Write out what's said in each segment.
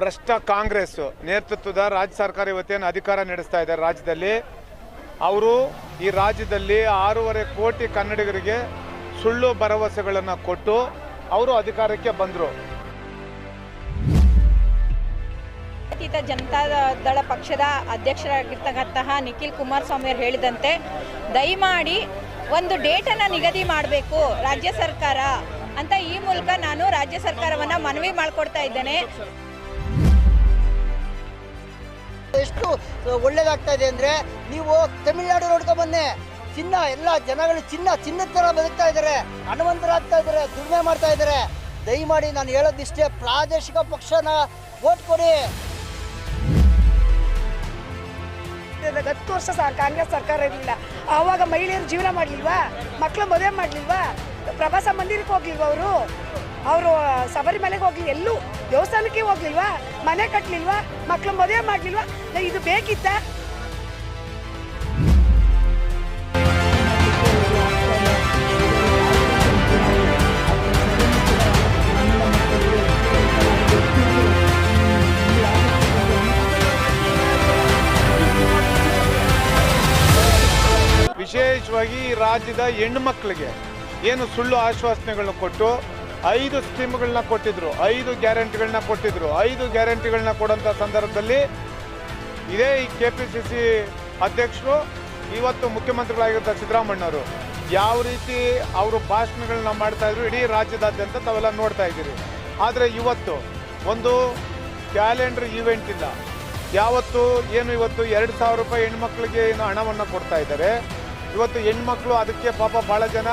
ಭ್ರಷ್ಟ ಕಾಂಗ್ರೆಸ್ ನೇತೃತ್ವದ ರಾಜ್ಯ ಸರ್ಕಾರ ಇವತ್ತೇನು ಅಧಿಕಾರ ನಡೆಸ್ತಾ ಇದೆ ರಾಜ್ಯದಲ್ಲಿ? ಅವರು ಈ ರಾಜ್ಯದಲ್ಲಿ ಆರೂವರೆ ಕೋಟಿ ಕನ್ನಡಿಗರಿಗೆ ಸುಳ್ಳು ಭರವಸೆಗಳನ್ನು ಕೊಟ್ಟು ಅವರು ಅಧಿಕಾರಕ್ಕೆ ಬಂದರು. ಜನತಾ ದಳ ಪಕ್ಷದ ಅಧ್ಯಕ್ಷರಾಗಿರ್ತಕ್ಕಂತಹ ನಿಖಿಲ್ ಕುಮಾರಸ್ವಾಮಿ ಅವರು ಹೇಳಿದಂತೆ, ದಯಮಾಡಿ ಒಂದು ಡೇಟನ್ನು ನಿಗದಿ ಮಾಡಬೇಕು ರಾಜ್ಯ ಸರ್ಕಾರ ಅಂತ ಈ ಮೂಲಕ ನಾನು ರಾಜ್ಯ ಸರ್ಕಾರವನ್ನು ಮನವಿ ಮಾಡಿಕೊಡ್ತಾ ಇದ್ದೇನೆ. ಎಷ್ಟು ಒಳ್ಳೇದಾಗ್ತಾ ಇದೆ ಅಂದರೆ ನೀವು ತಮಿಳ್ನಾಡು ನೋಡ್ಕೊ ಬನ್ನಿ. ಚಿನ್ನ, ಎಲ್ಲ ಜನಗಳು ಚಿನ್ನ, ಚಿನ್ನದ ಥರ ಬದುಕ್ತಾ ಇದ್ದಾರೆ. ಹಣವಂತರಾಗ್ತಾ ಇದ್ದಾರೆ, ದುಡಿಮೆ ಮಾಡ್ತಾ ಇದ್ದಾರೆ. ದಯಮಾಡಿ ನಾನು ಹೇಳೋದಿಷ್ಟೇ, ಪ್ರಾದೇಶಿಕ ಪಕ್ಷನ ಓಟ್ ಕೊಡಿ. ಹತ್ತು ವರ್ಷ ಕಾಂಗ್ರೆಸ್ ಸರ್ಕಾರ ಇರಲಿಲ್ಲ. ಆವಾಗ ಮಹಿಳೆಯರು ಜೀವನ ಮಾಡಲಿಲ್ವಾ? ಮಕ್ಕಳು ಮದುವೆ ಮಾಡಲಿಲ್ವಾ? ಪ್ರವಾಸ ಮಂದಿರಕ್ಕೆ ಹೋಗ್ಲಿಲ್ವಾ ಅವರು? ಅವರು ಶಬರಿಮಲೆಗೆ ಹೋಗ್ಲಿ, ಎಲ್ಲೂ ದೇವಸ್ಥಾನಕ್ಕೆ ಹೋಗ್ಲಿಲ್ವಾ? ಮನೆ ಕಟ್ಟಲಿಲ್ವಾ ಮಕ್ಕಳು ಮದುವೆ ಮಾಡಲಿಲ್ವಾ? ಇದು ಬೇಕಿತ್ತ? ವಿಶೇಷವಾಗಿ ರಾಜ್ಯದ ಹೆಣ್ಣು ಮಕ್ಕಳಿಗೆ ಏನು ಸುಳ್ಳು ಆಶ್ವಾಸನೆಗಳನ್ನು ಕೊಟ್ಟು ಐದು ಸ್ಕೀಮ್ಗಳನ್ನ ಕೊಟ್ಟಿದ್ರು, ಐದು ಗ್ಯಾರಂಟಿಗಳನ್ನ ಕೊಟ್ಟಿದ್ರು, ಐದು ಗ್ಯಾರಂಟಿಗಳನ್ನ ಕೊಡೋಂಥ ಸಂದರ್ಭದಲ್ಲಿ ಇದೇ ಈ ಕೆ ಪಿ ಸಿ ಸಿ ಅಧ್ಯಕ್ಷರು, ಇವತ್ತು ಮುಖ್ಯಮಂತ್ರಿಗಳಾಗಿರುವಂಥ ಸಿದ್ದರಾಮಣ್ಣವರು ಯಾವ ರೀತಿ ಅವರು ಭಾಷಣಗಳನ್ನ ಮಾಡ್ತಾ ಇದ್ರು, ಇಡೀ ರಾಜ್ಯದಾದ್ಯಂತ ತಾವೆಲ್ಲ ನೋಡ್ತಾ ಇದ್ದೀರಿ. ಆದರೆ ಇವತ್ತು ಒಂದು ಕ್ಯಾಲೆಂಡರ್ ಈವೆಂಟ್ ಇಲ್ಲ. ಯಾವತ್ತು, ಏನು ಇವತ್ತು ಎರಡು ಸಾವಿರ ರೂಪಾಯಿ ಹೆಣ್ಮಕ್ಳಿಗೆ ಏನು ಹಣವನ್ನು ಕೊಡ್ತಾ ಇದ್ದಾರೆ. ಇವತ್ತು ಹೆಣ್ಮಕ್ಳು ಅದಕ್ಕೆ ಪಾಪ ಭಾಳ ಜನ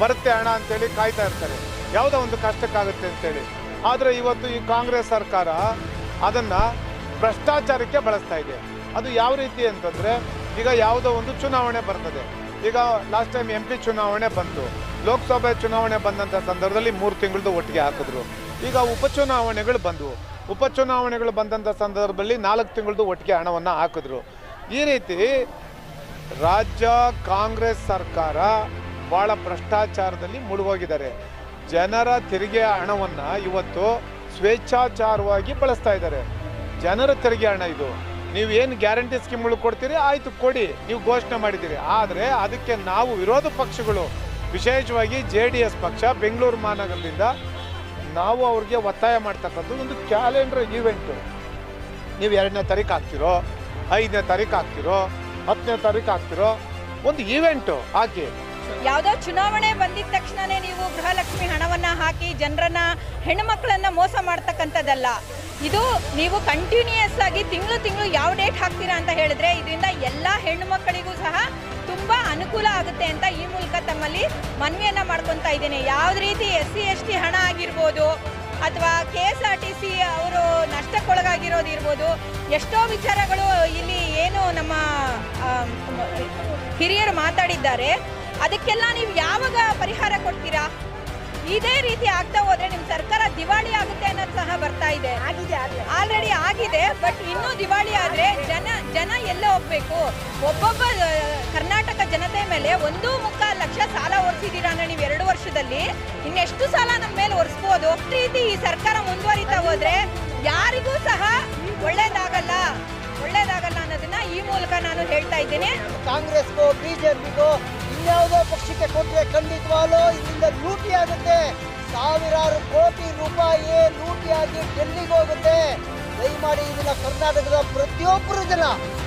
ಬರುತ್ತೆ ಹಣ ಅಂತೇಳಿ ಕಾಯ್ತಾ ಇರ್ತಾರೆ. ಯಾವುದೋ ಒಂದು ಕಷ್ಟಕ್ಕಾಗುತ್ತೆ ಅಂತೇಳಿ. ಆದರೆ ಇವತ್ತು ಈ ಕಾಂಗ್ರೆಸ್ ಸರ್ಕಾರ ಅದನ್ನು ಭ್ರಷ್ಟಾಚಾರಕ್ಕೆ ಬಳಸ್ತಾ ಇದೆ. ಅದು ಯಾವ ರೀತಿ ಅಂತಂದರೆ, ಈಗ ಯಾವುದೋ ಒಂದು ಚುನಾವಣೆ ಬರ್ತದೆ. ಈಗ ಲಾಸ್ಟ್ ಟೈಮ್ ಎಂ ಪಿ ಚುನಾವಣೆ ಬಂತು. ಲೋಕಸಭೆ ಚುನಾವಣೆ ಬಂದಂಥ ಸಂದರ್ಭದಲ್ಲಿ ಮೂರು ತಿಂಗಳದ್ದು ಒಟ್ಟಿಗೆ ಹಾಕಿದ್ರು. ಈಗ ಉಪಚುನಾವಣೆಗಳು ಬಂದವು. ಉಪಚುನಾವಣೆಗಳು ಬಂದಂಥ ಸಂದರ್ಭದಲ್ಲಿ ನಾಲ್ಕು ತಿಂಗಳದ್ದು ಒಟ್ಟಿಗೆ ಹಣವನ್ನು ಹಾಕಿದ್ರು. ಈ ರೀತಿ ರಾಜ್ಯ ಕಾಂಗ್ರೆಸ್ ಸರ್ಕಾರ ಭಾಳ ಭ್ರಷ್ಟಾಚಾರದಲ್ಲಿ ಮುಳುಗೋಗಿದ್ದಾರೆ. ಜನರ ತೆರಿಗೆ ಹಣವನ್ನು ಇವತ್ತು ಸ್ವೇಚ್ಛಾಚಾರವಾಗಿ ಬಳಸ್ತಾ ಇದ್ದಾರೆ. ಜನರ ತೆರಿಗೆ ಹಣ ಇದು. ನೀವು ಏನು ಗ್ಯಾರಂಟಿ ಸ್ಕೀಮ್ಗಳು ಕೊಡ್ತೀರಿ? ಆಯಿತು, ಕೊಡಿ. ನೀವು ಘೋಷಣೆ ಮಾಡಿದ್ದೀರಿ. ಆದರೆ ಅದಕ್ಕೆ ನಾವು ವಿರೋಧ ಪಕ್ಷಗಳು, ವಿಶೇಷವಾಗಿ ಜೆ ಡಿ ಎಸ್ ಪಕ್ಷ, ಬೆಂಗಳೂರು ಮಹಾನಗರದಿಂದ ನಾವು ಅವ್ರಿಗೆ ಒತ್ತಾಯ ಮಾಡ್ತಕ್ಕಂಥದ್ದು ಒಂದು ಕ್ಯಾಲೆಂಡರ್ ಈವೆಂಟು. ನೀವು ಎರಡನೇ ತಾರೀಕು ಹಾಕ್ತಿರೋ, ಐದನೇ ತಾರೀಕು ಹಾಕ್ತಿರೋ, ಹತ್ತನೇ ತಾರೀಕು ಹಾಕ್ತಿರೋ ಒಂದು ಈವೆಂಟು ಹಾಕಿ ಯಾವುದೋ ಚುನಾವಣೆ ಬಂದಿದ ತಕ್ಷಣನೇ ನೀವು ಗೃಹಲಕ್ಷ್ಮಿ ಹಣವನ್ನ ಹಾಕಿ ಜನರನ್ನ ಹೆಣ್ಣುಮಕ್ಕಳನ್ನ ಮೋಸ ಮಾಡ್ತಕ್ಕಂಥದ್ದಲ್ಲ. ಇದು ನೀವು ಕಂಟಿನ್ಯೂಯಸ್ ಆಗಿ ತಿಂಗಳು ತಿಂಗಳು ಯಾವ ಡೇಟ್ ಹಾಕ್ತೀರಾ ಅಂತ ಹೇಳಿದ್ರೆ ಇದರಿಂದ ಎಲ್ಲ ಹೆಣ್ಣುಮಕ್ಕಳಿಗೂ ಸಹ ತುಂಬ ಅನುಕೂಲ ಆಗುತ್ತೆ ಅಂತ ಈ ಮೂಲಕ ತಮ್ಮಲ್ಲಿ ಮನವಿಯನ್ನ ಮಾಡ್ಕೊತಾ ಇದ್ದೀನಿ. ಯಾವ ರೀತಿ ಎಸ್ ಸಿ, ಎಸ್ ಟಿ ಹಣ ಆಗಿರ್ಬೋದು ಅಥವಾ K S R T C ಅವರು ನಷ್ಟಕ್ಕೊಳಗಾಗಿರೋದು ಇರ್ಬೋದು ಎಷ್ಟೋ ವಿಚಾರಗಳು ಇಲ್ಲಿ ಏನು ನಮ್ಮ ಹಿರಿಯರು ಮಾತಾಡಿದ್ದಾರೆ. ಅದಕ್ಕೆಲ್ಲ ನೀವು ಯಾವಾಗ ಪರಿಹಾರ ಕೊಡ್ತೀರಾ? ಇದೇ ರೀತಿ ಆಗ್ತಾ ಹೋದ್ರೆ ನಿಮ್ಮ ಸರ್ಕಾರ ದಿವಾಳಿ ಆಗುತ್ತೆ ಅನ್ನೋದು ಸಹ ಬರ್ತಾ ಇದೆ. ಆಲ್ರೆಡಿ ಆಗಿದೆ. ಬಟ್ ಇನ್ನೂ ದಿವಾಳಿ ಆದ್ರೆ ಜನ ಜನ ಎಲ್ಲ ಹೋಗ್ಬೇಕು? ಒಬ್ಬೊಬ್ಬ ಕರ್ನಾಟಕ ಜನತೆ ಮೇಲೆ ಒಂದು ಮುಕ್ಕಾಲು ಲಕ್ಷ ಸಾಲ ಓಡಿಸಿದೀರಾ ಅಂದ್ರೆ ನೀವು ಎರಡು ವರ್ಷದಲ್ಲಿ? ಇನ್ನೆಷ್ಟು ಸಾಲ ನಮ್ಮ ಮೇಲೆ ಒರೆಸ್ಬೋದು ರೀತಿ ಈ ಸರ್ಕಾರ ಮುಂದುವರಿತಾ ಹೋದ್ರೆ ಯಾರಿಗೂ ಸಹ ಒಳ್ಳೇದಾಗಲ್ಲ. ಒಳ್ಳೇದಾಗಲ್ಲ ಅನ್ನೋದನ್ನ ಈ ಮೂಲಕ ನಾನು ಹೇಳ್ತಾ ಇದ್ದೀನಿ. ಕಾಂಗ್ರೆಸ್ಗೋ ಬಿಜೆಪಿಗೋ ಇನ್ಯಾವುದೋ ಪಕ್ಷಕ್ಕೆ ಕೊಟ್ಟರೆ ಖಂಡಿತವಾಗ್ಲೂ ಇಲ್ಲಿಂದ ಲೂಟಿ ಆಗುತ್ತೆ. ಸಾವಿರಾರು ಕೋಟಿ ರೂಪಾಯಿ ಲೂಟಿಯಾಗಿ ಡೆಲ್ಲಿಗೆ ಹೋಗುತ್ತೆ. ದಯಮಾಡಿ ಇದನ್ನ ಕರ್ನಾಟಕದ ಪ್ರತಿಯೊಬ್ಬರು ಜನ,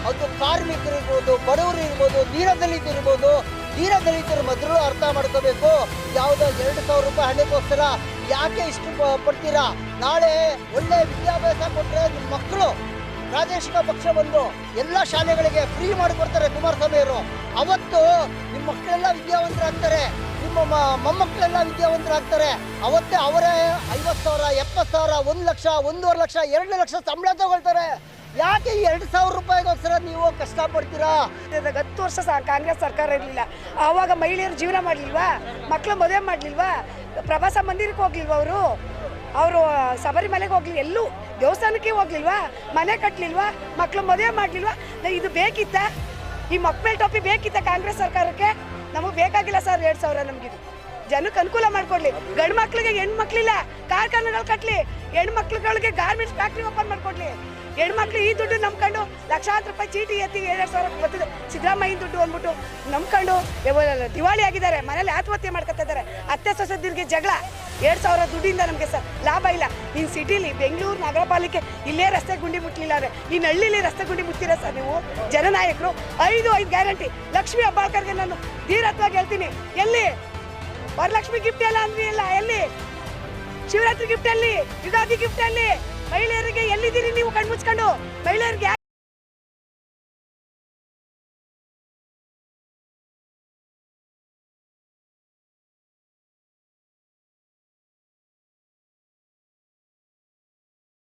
ಅದು ಕಾರ್ಮಿಕರು ಇರ್ಬೋದು ಬಡವರು ಇರ್ಬೋದು ದೀನದಲಿತ ಇರ್ಬೋದು ದೀನದಲಿತರ ಮೊದಲು ಅರ್ಥ ಮಾಡ್ಕೋಬೇಕು. ಯಾವುದೋ ಎರಡು ಸಾವಿರ ರೂಪಾಯಿ ಹಣಕ್ಕೋಸ್ಕರ ಯಾಕೆ ಇಷ್ಟು ಪಡ್ತೀರಾ? ನಾಳೆ ಒಳ್ಳೆ ವಿದ್ಯಾಭ್ಯಾಸ ಕೊಟ್ಟರೆ ನಿಮ್ಮ ಮಕ್ಕಳು ಪ್ರಾದೇಶಿಕ ಪಕ್ಷ ಬಂದು ಎಲ್ಲ ಶಾಲೆಗಳಿಗೆ ಫ್ರೀ ಮಾಡಿಕೊಡ್ತಾರೆ ಕುಮಾರಸ್ವಾಮಿ ಅವರು ಅವತ್ತು ನಿಮ್ಮ ಮಕ್ಕಳೆಲ್ಲ ವಿದ್ಯಾವಂತರಾಗ್ತಾರೆ. ನಿಮ್ಮ ಮೊಮ್ಮಕ್ಕಳೆಲ್ಲ ವಿದ್ಯಾವಂತರಾಗ್ತಾರೆ. ಅವತ್ತೇ ಅವರೇ ಐವತ್ತು ಸಾವಿರ, ಎಪ್ಪತ್ತು ಸಾವಿರ, ಒಂದು ಲಕ್ಷ, ಒಂದೂವರೆ ಲಕ್ಷ, ಎರಡು ಲಕ್ಷ ಸಂಬಳ ತಗೊಳ್ತಾರೆ. ಯಾಕೆ ಎರಡು ಸಾವಿರ ರೂಪಾಯಿಗೋಸ್ಕರ ನೀವು ಕಷ್ಟಪಡ್ತೀರಾ? ಹತ್ತು ವರ್ಷ ಸಹ ಕಾಂಗ್ರೆಸ್ ಸರ್ಕಾರ ಇರಲಿಲ್ಲ. ಆವಾಗ ಮಹಿಳೆಯರು ಜೀವನ ಮಾಡಲಿಲ್ವಾ? ಮಕ್ಕಳು ಮದುವೆ ಮಾಡಲಿಲ್ವಾ? ಪ್ರವಾಸ ಮಂದಿರಕ್ಕೆ ಹೋಗ್ಲಿಲ್ವಾ ಅವರು? ಅವರು ಶಬರಿಮಲೆಗೆ ಹೋಗ್ಲಿ, ಎಲ್ಲೂ ದೇವಸ್ಥಾನಕ್ಕೆ ಹೋಗ್ಲಿಲ್ವಾ? ಮನೆ ಕಟ್ಟಲಿಲ್ವಾ ಮಕ್ಕಳು ಮದುವೆ ಮಾಡಲಿಲ್ವಾ? ಇದು ಬೇಕಿತ್ತ? ಈ ಮಕ್ಕಳ ಟೋಪಿ ಬೇಕಿತ್ತ ಕಾಂಗ್ರೆಸ್ ಸರ್ಕಾರಕ್ಕೆ? ನಮಗೆ ಬೇಕಾಗಿಲ್ಲ ಸರ್ ಎರಡು ಸಾವಿರ ನಮಗಿದು. ಜನಕ್ಕೆ ಅನುಕೂಲ ಮಾಡ್ಕೊಡ್ಲಿ. ಗಂಡು ಮಕ್ಳಿಗೆ ಹೆಣ್ಣು ಮಕ್ಳಿಲ್ಲ ಕಾರ್ಖಾನೆಗಳು ಕಟ್ಲಿ. ಹೆಣ್ಮಕ್ಳುಗಳಿಗೆ ಗಾರ್ಮೆಂಟ್ಸ್ ಫ್ಯಾಕ್ಟ್ರಿ ಓಪನ್ ಮಾಡ್ಕೊಡ್ಲಿ. ಹೆಣ್ಮಕ್ಳು ಈ ದುಡ್ಡು ನಂಬ್ಕೊಂಡು ಲಕ್ಷಾಂತರ ರೂಪಾಯಿ ಚೀಟಿ ಎತ್ತಿ ಎರಡು ಸಾವಿರ ಬರ್ತದೆ. ಸಿದ್ದರಾಮಯ್ಯನ ದುಡ್ಡು ಅಂದ್ಬಿಟ್ಟು ನಂಬ್ಕೊಂಡು ದಿವಾಳಿ ಆಗಿದ್ದಾರೆ, ಮನೇಲಿ ಆತ್ಮಹತ್ಯೆ ಮಾಡ್ಕೊತಾ ಇದ್ದಾರೆ. ಅತ್ತೆ ಸೊಸೆದಿರಿಗೆ ಜಗಳ. ಎರಡು ಸಾವಿರ ದುಡ್ಡಿಂದ ನಮಗೆ ಸರ್ ಲಾಭ ಇಲ್ಲ. ಇನ್ನು ಸಿಟಿಲಿ ಬೆಂಗಳೂರು ನಗರ ಪಾಲಿಕೆ ಇಲ್ಲೇ ರಸ್ತೆ ಗುಂಡಿ ಮುಟ್ಲಿಲ್ಲ ಅಂದರೆ ಇನ್ನು ಹಳ್ಳಿಲಿ ರಸ್ತೆ ಗುಂಡಿ ಮುಟ್ತೀರಾ ಸರ್ ನೀವು? ಜನನಾಯಕರು, ಐದು ಐದು ಗ್ಯಾರಂಟಿ. ಲಕ್ಷ್ಮಿ ಅಬ್ಬಾಕರ್ಗೆ ನಾನು ಧೀರತ್ವಾಗಿ ಹೇಳ್ತೀನಿ. ಎಲ್ಲಿ? ವರಲಕ್ಷ್ಮಿ ಗಿಫ್ಟ್ ಎಲ್ಲ ಅಂದ್ರಿ ಇಲ್ಲ ಎಲ್ಲಿ? ಶಿವರಾತ್ರಿ ಗಿಫ್ಟ್ ಅಲ್ಲಿ, ಯುಗಾದಿ ಗಿಫ್ಟ್ ಅಲ್ಲಿ. ಮಹಿಳೆಯರಿಗೆ ಎಲ್ಲಿದ್ದೀರಿ ನೀವು ಕಣ್ಮುಚ್ಕೊಂಡು? ಮಹಿಳೆಯರಿಗೆ